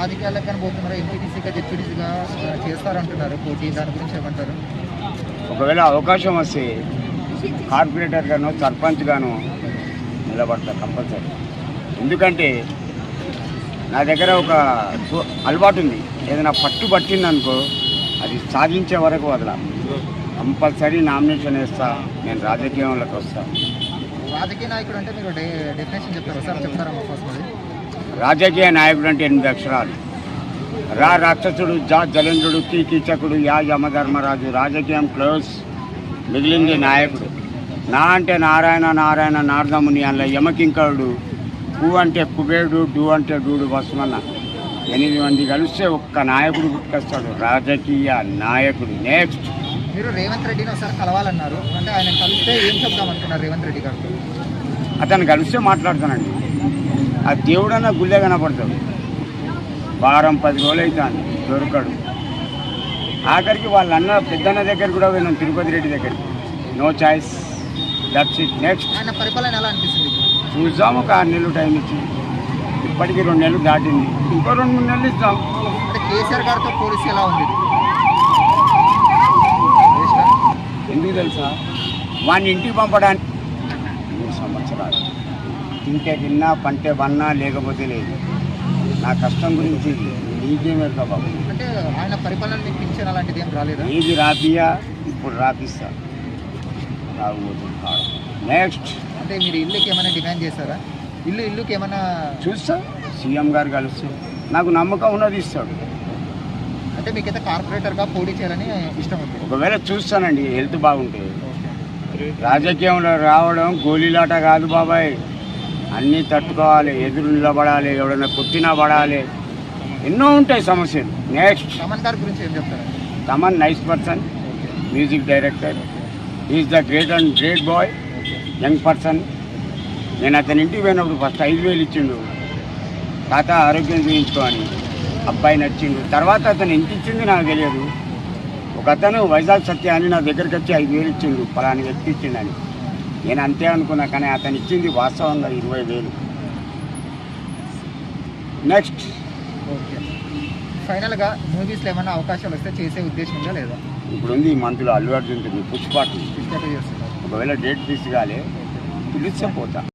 రాజకీయాలకు కానీ పోతున్నారు? ఎంపీటీసీగా జెడ్పీటీసీగా చేస్తారంటున్నారు? పోటీ దాని గురించి ఏమంటారు? ఒకవేళ అవకాశం వస్తే కార్పొరేటర్ గాను సర్పంచ్ గాను నిలబడతా కంపల్సరీ. ఎందుకంటే నా దగ్గర ఒక అలవాటు ఉంది. ఏదైనా పట్టు పట్టింది అనుకో అది సాధించే వరకు వదల. కంపల్సరీ నామినేషన్ వేస్తా. నేను రాజకీయంలోకి వస్తా. రాజకీయ నాయకుడు అంటే మీరు డెఫినేషన్ చెప్తారా? సార్ చెప్తారా రాజకీయ నాయకుడు అంటే ఎనిమిది అక్షరాలు. రా రాక్షసుడు జా జలేంద్రుడు కీ కీచకుడు యా యమధర్మరాజు రాజకీయం క్లోజ్ మిగిలింది నాయకుడు. నా అంటే నారాయణ నారాయణ నారదముని అందులో యమకింకరుడు. కు అంటే కుబేరుడు డు అంటే డూడు బస్మన్న. ఎనిమిది మంది కలిస్తే ఒక్క నాయకుడు గుర్తుకొస్తాడు రాజకీయ నాయకుడు నెక్స్ట్ మీరు రేవంత్ రెడ్డిని ఒకసారి కలవాలన్నారు. అంటే ఆయన కలిస్తే ఏం చెప్దామనుకున్నారు రేవంత్ రెడ్డి గారు? అతను కలిస్తే మాట్లాడతానండి. ఆ దేవుడన్న గుళ్ళే కనపడతాడు. వారం పది రోజులు అవుతుంది దొరకడు. ఆఖరికి వాళ్ళ అన్న పెద్దన్న దగ్గర కూడా పోయినాం తిరుపతి రెడ్డి దగ్గరికి. No choice that's it next. పరిపాలన ఎలా అనిపిస్తుంది చూద్దాం ఒక ఆరు నెలలు టైం ఇచ్చి. ఇప్పటికి రెండు నెలలు దాటింది. ఇంకో రెండు మూడు నెలలు ఇస్తాం. కేసీఆర్ గారితో పోలిసి ఎలా ఉంది? ఎందుకు తెలుసా? వాడిని ఇంటికి పంపడానికి. మూడు సంవత్సరాలు. తింటే తిన్నా పంటే వన్నా లేకపోతే లేదు. నా కష్టం గురించి నీకేం వెళ్తా బాబు. అంటే ఆయన పరిపాలన మీకు అలాంటిది ఏం రాలేదా? ఏది రాపియా ఇప్పుడు రాపిస్తా. రాకపోతుంది నెక్స్ట్ అంటే మీరు ఇల్లుకి ఏమైనా డిమాండ్ చేశారా? ఇల్లు ఇల్లుకి ఏమైనా చూస్తా. సీఎం గారు కలుస్తూ. నాకు నమ్మకం ఉన్నది ఇస్తాడు. అంటే మీకైతే కార్పొరేటర్గా పోటీ చేయాలని ఇష్టం ఉంది. ఒకవేళ చూస్తానండి హెల్త్ బాగుంటే. రాజకీయంలో రావడం గోళీలాట కాదు బాబాయ్. అన్నీ తట్టుకోవాలి ఎదురు నిలబడాలి ఎవడన్నా కొట్టినా పడాలి. ఎన్నో ఉంటాయి సమస్యలు. నెక్స్ట్ రమణ్ గారి గురించి ఏం చెప్తారు? Thaman nice person music director is the great and great boy young person నేను అతని ఇంటికి పోయినప్పుడు ఫస్ట్ ఐదు వేలు ఇచ్చిండు. తాత ఆరోగ్యం చూయించుకో అని అబ్బాయి నచ్చిండు. తర్వాత అతను ఎంత ఇచ్చింది నాకు తెలియదు. ఒక అతను వైజాగ్ సత్య అని నా దగ్గరికి వచ్చి ఐదు వేలు ఇచ్చిండు. పలాని వ్యక్తి ఇచ్చిండని. నేను అంతే అనుకున్నా కానీ అతను ఇచ్చింది వాస్తవంగా ఇరవై వేలు. Next okay. ఫైనల్గా మూవీస్లో ఏమైనా అవకాశాలు వస్తే చేసే ఉద్దేశం ఉందా లేదా? ఇప్పుడు ఉంది ఈ మంత్లో అల్లు అర్జున్ పుష్పాటు ఒకవేళ డేట్ ఫిక్స్ కాలే పిలిస్తే పోతా.